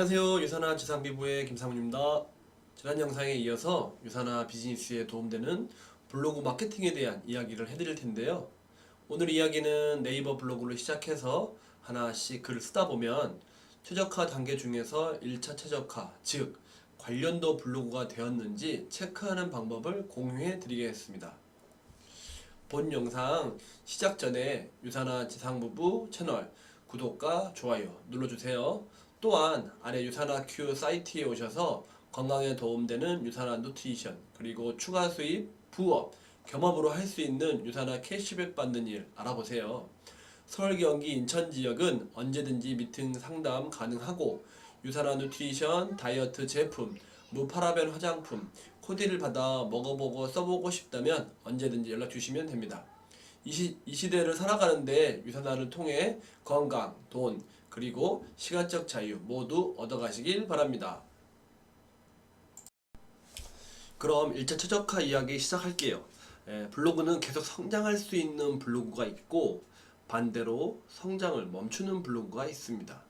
안녕하세요. 유산화 지상비부의 김상훈입니다. 지난 영상에 이어서 유산화 비즈니스에 도움되는 블로그 마케팅에 대한 이야기를 해드릴 텐데요. 오늘 이야기는 네이버 블로그를 시작해서 하나씩 글을 쓰다 보면 최적화 단계 중에서 1차 최적화, 즉 관련도 블로그가 되었는지 체크하는 방법을 공유해 드리겠습니다. 본 영상 시작 전에 유산화 지상부부 채널 구독과 좋아요 눌러주세요. 또한 아래 유산화 큐 사이트에 오셔서 건강에 도움되는 유산화 누트리션 그리고 추가 수입, 부업, 겸업으로 할 수 있는 유산화 캐시백 받는 일 알아보세요. 서울, 경기, 인천 지역은 언제든지 미팅 상담 가능하고 유산화 누트리션, 다이어트 제품, 무파라벤 화장품, 코디를 받아 먹어보고 써보고 싶다면 언제든지 연락 주시면 됩니다. 이, 시, 이 시대를 살아가는데 유산화를 통해 건강, 돈, 그리고 시간적 자유 모두 얻어가시길 바랍니다. 그럼 1차 최적화 이야기 시작할게요. 에, 블로그는 계속 성장할 수 있는 블로그가 있고 반대로 성장을 멈추는 블로그가 있습니다.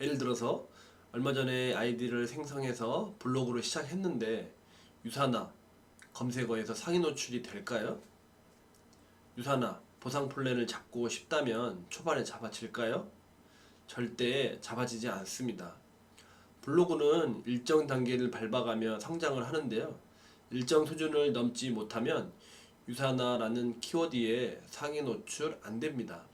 예를 들어서 얼마 전에 아이디를 생성해서 블로그를 시작했는데 유산화 검색어에서 상위 노출이 될까요? 유산화 보상 플랜을 잡고 싶다면 초반에 잡아질까요? 절대 잡아지지 않습니다. 블로그는 일정 단계를 밟아가며 성장을 하는데요. 일정 수준을 넘지 못하면 유산화라는 키워드에 상위 노출 안 됩니다.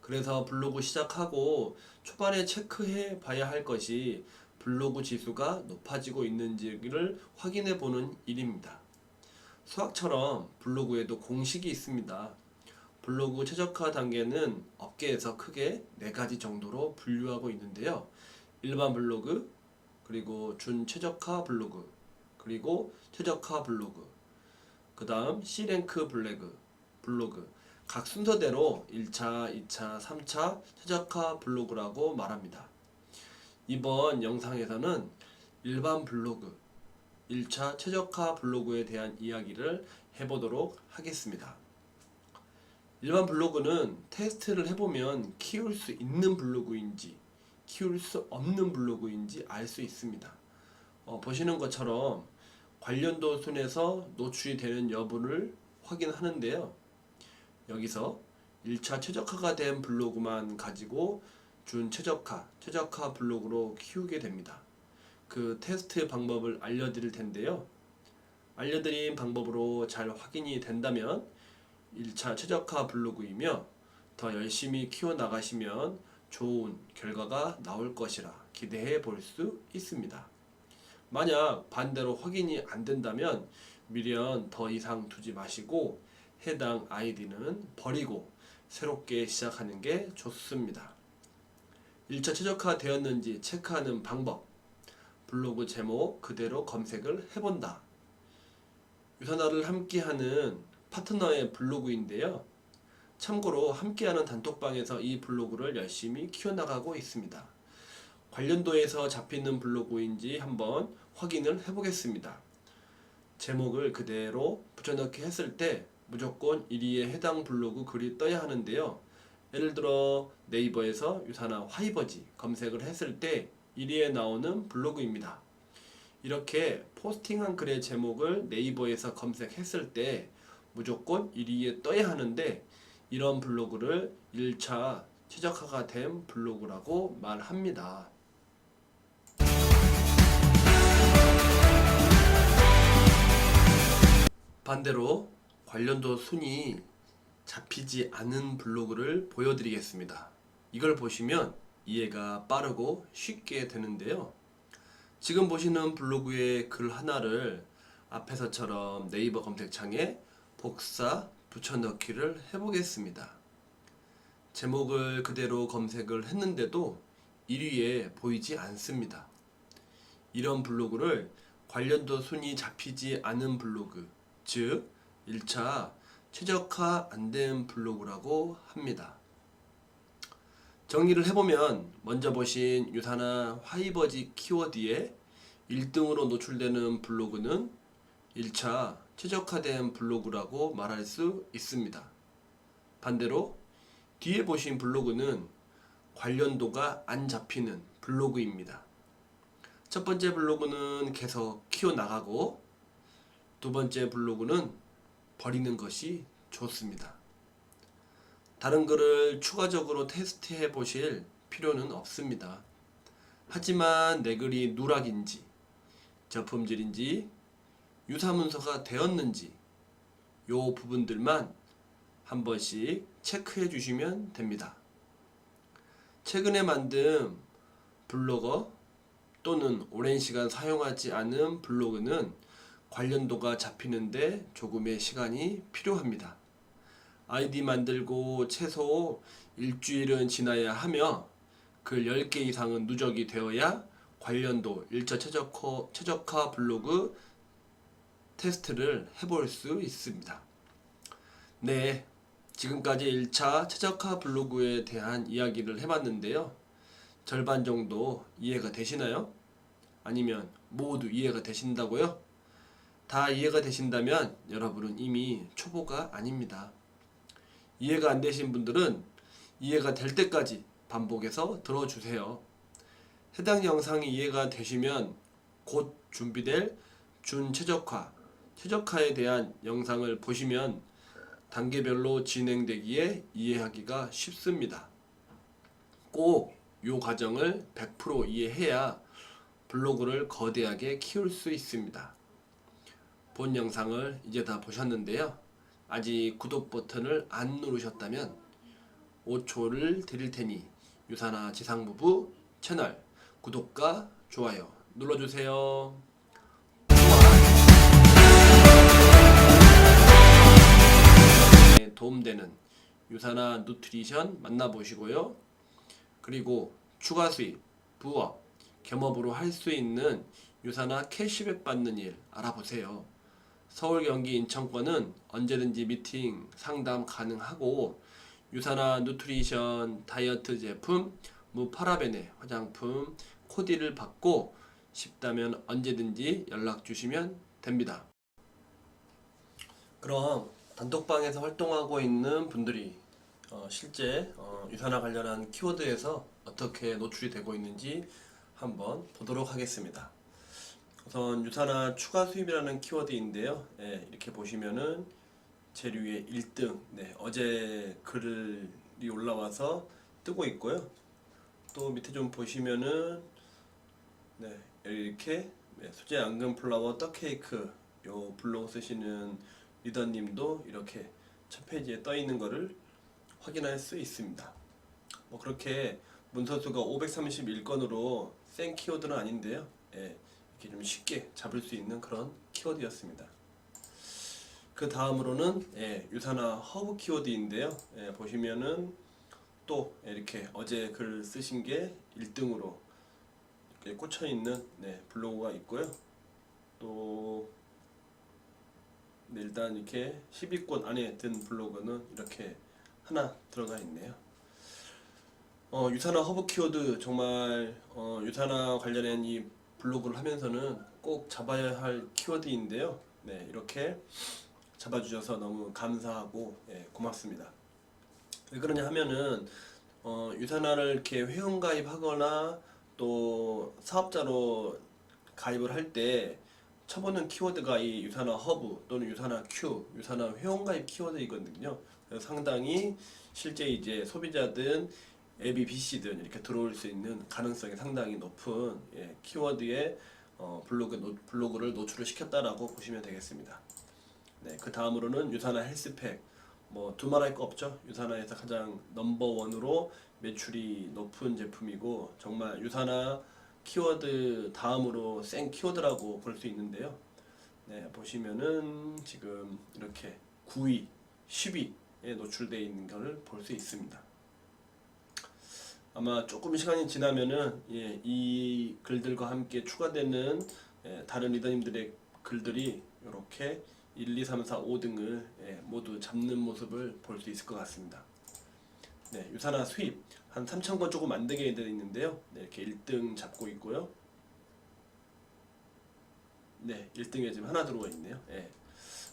그래서 블로그 시작하고 초반에 체크해 봐야 할 것이 블로그 지수가 높아지고 있는지를 확인해 보는 일입니다. 수학처럼 블로그에도 공식이 있습니다. 블로그 최적화 단계는 업계에서 크게 네 가지 정도로 분류하고 있는데요. 일반 블로그, 그리고 준 최적화 블로그, 그리고 최적화 블로그, 그 다음 C랭크 블로그, 블로그. 각 순서대로 1차, 2차, 3차 최적화 블로그라고 말합니다. 이번 영상에서는 일반 블로그, 1차 최적화 블로그에 대한 이야기를 해보도록 하겠습니다. 일반 블로그는 테스트를 해보면 키울 수 있는 블로그인지 키울 수 없는 블로그인지 알 수 있습니다. 어, 보시는 것처럼 관련도 순에서 노출이 되는 여부를 확인하는데요. 여기서 1차 최적화가 된 블로그만 가지고 준 최적화, 최적화 블로그로 키우게 됩니다. 그 테스트 방법을 알려드릴 텐데요. 알려드린 방법으로 잘 확인이 된다면 1차 최적화 블로그이며 더 열심히 키워나가시면 좋은 결과가 나올 것이라 기대해 볼 수 있습니다. 만약 반대로 확인이 안 된다면 미련 더 이상 두지 마시고 해당 아이디는 버리고 새롭게 시작하는 게 좋습니다. 1차 최적화 되었는지 체크하는 방법 블로그 제목 그대로 검색을 해본다. 유산화를 함께하는 파트너의 블로그인데요. 참고로 함께하는 단톡방에서 이 블로그를 열심히 키워나가고 있습니다. 관련도에서 잡히는 블로그인지 한번 확인을 해보겠습니다. 제목을 그대로 붙여넣기 했을 때 무조건 1위에 해당 블로그 글이 떠야 하는데요. 예를 들어 네이버에서 유산화 화이버지 검색을 했을 때 1위에 나오는 블로그입니다. 이렇게 포스팅한 글의 제목을 네이버에서 검색했을 때 무조건 1위에 떠야 하는데 이런 블로그를 1차 최적화가 된 블로그라고 말합니다. 반대로 관련도 순위 잡히지 않은 블로그를 보여드리겠습니다. 이걸 보시면 이해가 빠르고 쉽게 되는데요. 지금 보시는 블로그의 글 하나를 앞에서처럼 네이버 검색창에 복사 붙여넣기를 해보겠습니다. 제목을 그대로 검색을 했는데도 1위에 보이지 않습니다. 이런 블로그를 관련도 순위 잡히지 않은 블로그, 즉 1차 최적화 안 된 블로그라고 합니다. 정리를 해보면 먼저 보신 유산화 화이버지 키워드에 1등으로 노출되는 블로그는 1차 최적화된 블로그라고 말할 수 있습니다. 반대로 뒤에 보신 블로그는 관련도가 안 잡히는 블로그입니다. 첫 번째 블로그는 계속 키워 나가고 두 번째 블로그는 버리는 것이 좋습니다. 다른 글을 추가적으로 테스트해 보실 필요는 없습니다. 하지만 내 글이 누락인지 저품질인지 유사문서가 되었는지 요 부분들만 한 번씩 체크해 주시면 됩니다. 최근에 만든 블로거 또는 오랜 시간 사용하지 않은 블로그는 관련도가 잡히는데 조금의 시간이 필요합니다. 아이디 만들고 최소 일주일은 지나야 하며 글 10개 이상은 누적이 되어야 관련도 일차 최적화, 최적화 블로그 테스트를 해볼 수 있습니다. 네, 지금까지 1차 최적화 블로그에 대한 이야기를 해봤는데요. 절반 정도 이해가 되시나요? 아니면 모두 이해가 되신다고요? 다 이해가 되신다면 여러분은 이미 초보가 아닙니다. 이해가 안 되신 분들은 이해가 될 때까지 반복해서 들어주세요. 해당 영상이 이해가 되시면 곧 준비될 준 최적화, 최적화에 대한 영상을 보시면 단계별로 진행되기에 이해하기가 쉽습니다. 꼭 이 과정을 100% 이해해야 블로그를 거대하게 키울 수 있습니다. 본 영상을 이제 다 보셨는데요. 아직 구독 버튼을 안 누르셨다면 5초를 드릴 테니 유사나 지상부부 채널 구독과 좋아요 눌러주세요. 유사나 누트리션 만나보시고요. 그리고 추가 수입, 부업, 겸업으로 할 수 있는 유사나 캐시백 받는 일 알아보세요. 서울, 경기, 인천권은 언제든지 미팅, 상담 가능하고 유사나 누트리션, 다이어트 제품, 무파라벤의 화장품, 코디를 받고 싶다면 언제든지 연락 주시면 됩니다. 그럼 단톡방에서 활동하고 있는 분들이 어, 실제 어, 유산화 관련한 키워드에서 어떻게 노출이 되고 있는지 한번 보도록 하겠습니다. 우선 유산화 추가 수입이라는 키워드인데요. 예, 이렇게 보시면은 재료의 1등 네, 어제 글이 올라와서 뜨고 있고요. 또 밑에 좀 보시면은 네, 이렇게 네, 수제 앙금 플라워 떡 케이크 요 블로그 쓰시는 리더님도 이렇게 첫 페이지에 떠 있는 거를 확인할 수 있습니다. 뭐 그렇게 문서수가 531건으로 센 키워드는 아닌데요. 예, 이렇게 좀 쉽게 잡을 수 있는 그런 키워드였습니다. 그 다음으로는 예, 유산화 허브 키워드인데요. 예, 보시면은 또 이렇게 어제 글 쓰신 게 1등으로 이렇게 꽂혀 있는 네, 블로그가 있고요. 또 네, 일단 이렇게 10위권 안에 든 블로그는 이렇게 하나 들어가 있네요. 어, 유산화 허브 키워드 정말 어, 유산화 관련된 이 블로그를 하면서는 꼭 잡아야 할 키워드인데요. 네, 이렇게 잡아주셔서 너무 감사하고 예, 고맙습니다. 왜 그러냐 하면은 어, 유산화를 이렇게 회원 가입하거나 또 사업자로 가입을 할 때 쳐보는 키워드가 이 유산화 허브 또는 유산화 큐, 유산화 회원 가입 키워드이거든요. 상당히 실제 이제 소비자든 앱이 BC든 이렇게 들어올 수 있는 가능성이 상당히 높은 예, 키워드의 어, 블로그 노, 블로그를 노출을 시켰다라고 보시면 되겠습니다. 네, 그 다음으로는 유산화 헬스팩. 뭐 두말할 거 없죠. 유산화에서 가장 넘버 원으로 매출이 높은 제품이고 정말 유산화 키워드 다음으로 센 키워드라고 볼 수 있는데요. 네, 보시면은 지금 이렇게 9위, 10위에 노출되어 있는 것을 볼 수 있습니다. 아마 조금 시간이 지나면은 예, 이 글들과 함께 추가되는 예, 다른 리더님들의 글들이 이렇게 1, 2, 3, 4, 5등을 예, 모두 잡는 모습을 볼 수 있을 것 같습니다. 네, 유산화 수입 한 3,000건 조금 안 되게 되어 있는데요. 네, 이렇게 1등 잡고 있고요. 네, 1등에 지금 하나 들어와 있네요. 예.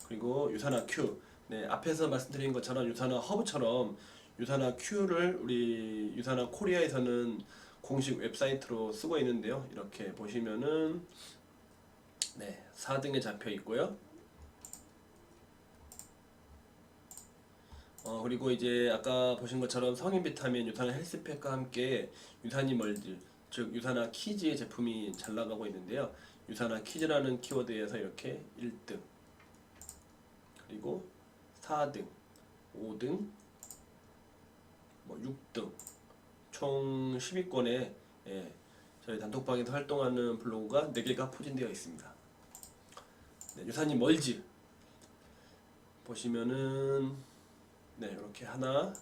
그리고 유산화 Q. 네, 앞에서 말씀드린 것처럼 유산화 허브처럼 유산화 Q를 우리 유산화 코리아에서는 공식 웹사이트로 쓰고 있는데요. 이렇게 보시면은 네, 4등에 잡혀 있고요. 어, 그리고 이제 아까 보신 것처럼 성인 비타민 유산화 헬스팩과 함께 유산이 멀드 즉 유산화 키즈의 제품이 잘 나가고 있는데요. 유산화 키즈라는 키워드에서 이렇게 1등 그리고 4등 5등 뭐 6등 총 10위권에 예, 저희 단톡방에서 활동하는 블로그가 4개가 포진되어 있습니다. 네, 유산이 멀지 보시면은 네 이렇게 하나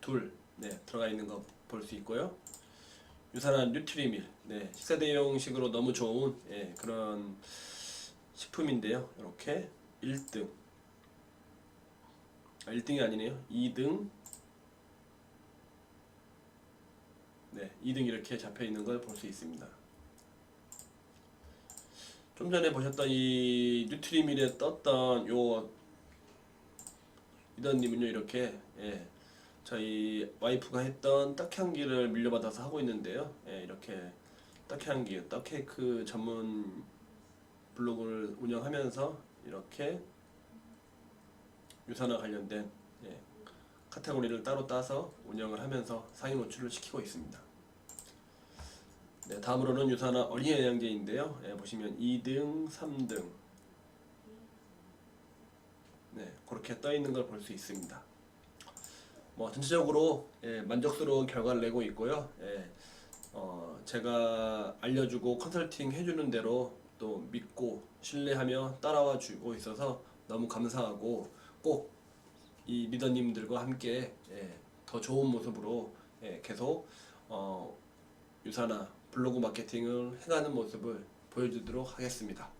둘 네, 들어가 있는 거 볼 수 있고요. 유산한 뉴트리밀 네, 식사 대용식으로 너무 좋은 예, 그런 식품인데요. 이렇게 1등 아, 1등이 아니네요. 2등 네, 2등 이렇게 잡혀 있는 걸 볼 수 있습니다. 좀 전에 보셨던 이 뉴트리밀에 떴던 요 이던님은요 이렇게 예, 저희 와이프가 했던 떡향기를 밀려받아서 하고 있는데요. 예, 이렇게 떡향기, 떡케이크 전문 블로그를 운영하면서 이렇게 유산화 관련된 예, 카테고리를 따로 따서 운영을 하면서 상위 노출을 시키고 있습니다. 네, 다음으로는 유산화 어린이 영양제인데요. 예, 보시면 2등, 3등 네, 그렇게 떠 있는 걸 볼 수 있습니다. 뭐 전체적으로 예, 만족스러운 결과를 내고 있고요. 예, 어, 제가 알려주고 컨설팅 해주는 대로 또 믿고 신뢰하며 따라와 주고 있어서 너무 감사하고 꼭 이 리더님들과 함께 예, 더 좋은 모습으로 예, 계속 어, 유사나 블로그 마케팅을 해가는 모습을 보여주도록 하겠습니다.